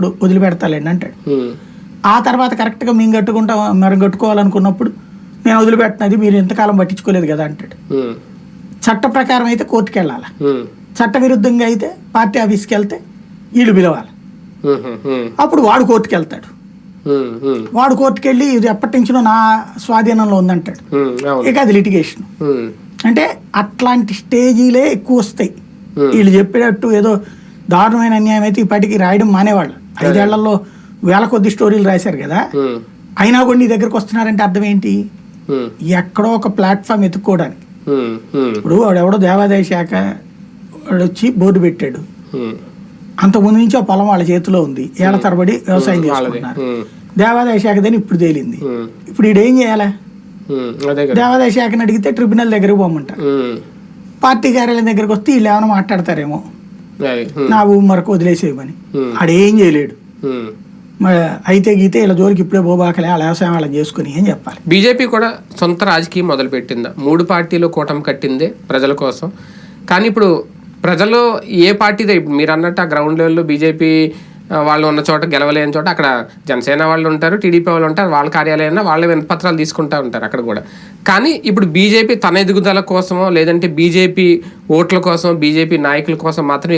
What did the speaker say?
అప్పుడు వదిలిపెడతాలేండి అంటాడు. ఆ తర్వాత కరెక్ట్గా మేము కట్టుకుంటాం మనం కట్టుకోవాలనుకున్నప్పుడు నేను వదిలిపెట్టినది మీరు ఎంతకాలం పట్టించుకోలేదు కదా అంటాడు. చట్ట ప్రకారం అయితే కోర్టుకి వెళ్ళాలి? చట్ట విరుద్ధంగా అయితే పార్టీ ఆఫీస్కి వెళ్తే వీళ్ళు పిలవాలి. అప్పుడు వాడు కోర్టుకి వెళ్తాడు. వాడు కోర్టుకి వెళ్ళి ఇది ఎప్పటి నుంచో నా స్వాధీనంలో ఉందంటాడు. ఇక అది లిటిగేషన్. అంటే అట్లాంటి స్టేజీలే ఎక్కువ వస్తాయి. వీళ్ళు చెప్పేటట్టు ఏదో దారుణమైన అన్యాయం అయితే ఇప్పటికి రాయడం మానేవాళ్ళు. ఐదేళ్ళలో వేల కొద్ది స్టోరీలు రాశారు కదా. అయినా కూడా నీ దగ్గరకు వస్తున్నారంటే అర్థం ఏంటి? ఎక్కడో ఒక ప్లాట్ఫామ్ ఎత్తుక్కోవడానికి ఇప్పుడు వాడెవడో దేవాదాయ శాఖ వాడు వచ్చి బోర్డు పెట్టాడు. అంతకుముందు నుంచి ఆ పొలం వాళ్ళ చేతిలో ఉంది. ఏళ్ళ తరబడి వ్యవసాయం చేసుకుంటున్నారు. దేవాదాయ శాఖదని ఇప్పుడు తేలింది. ఇప్పుడు ఈడు ఏం చేయాలా? దేవాదాయ శాఖని అడిగితే ట్రిబ్యునల్ దగ్గరకు పోమంటారు పార్టీ కార్యాలయం దగ్గరకు వస్తే వీళ్ళు ఏమైనా మాట్లాడతారేమో. నా భూమి మరకు వదిలేసేయమని ఉమ్, ఆడేం చేయలేడు. అయితే గీతే ఇలా జోలికి ఇప్పుడే పోబాకలే వాళ్ళ వ్యవసాయం వాళ్ళని చేసుకుని ఏం చెప్పాలి? బీజేపీ కూడా సొంత రాజకీయం మొదలుపెట్టిందా. మూడు పార్టీలు కూటమి కట్టిందే ప్రజల కోసం. కానీ ఇప్పుడు ప్రజలు ఏ పార్టీ ఇప్పుడు మీరు అన్నట్టు ఆ గ్రౌండ్ లెవెల్లో బీజేపీ వాళ్ళు ఉన్న చోట గెలవలేని చోట అక్కడ జనసేన వాళ్ళు ఉంటారు టీడీపీ వాళ్ళు ఉంటారు వాళ్ళ కార్యాలయంలో వాళ్ళ వినపత్రాలు తీసుకుంటా ఉంటారు అక్కడ కూడా. కానీ ఇప్పుడు బీజేపీ తన ఎదుగుదల కోసమో లేదంటే బీజేపీ ఓట్ల కోసం బీజేపీ నాయకుల కోసం మాత్రం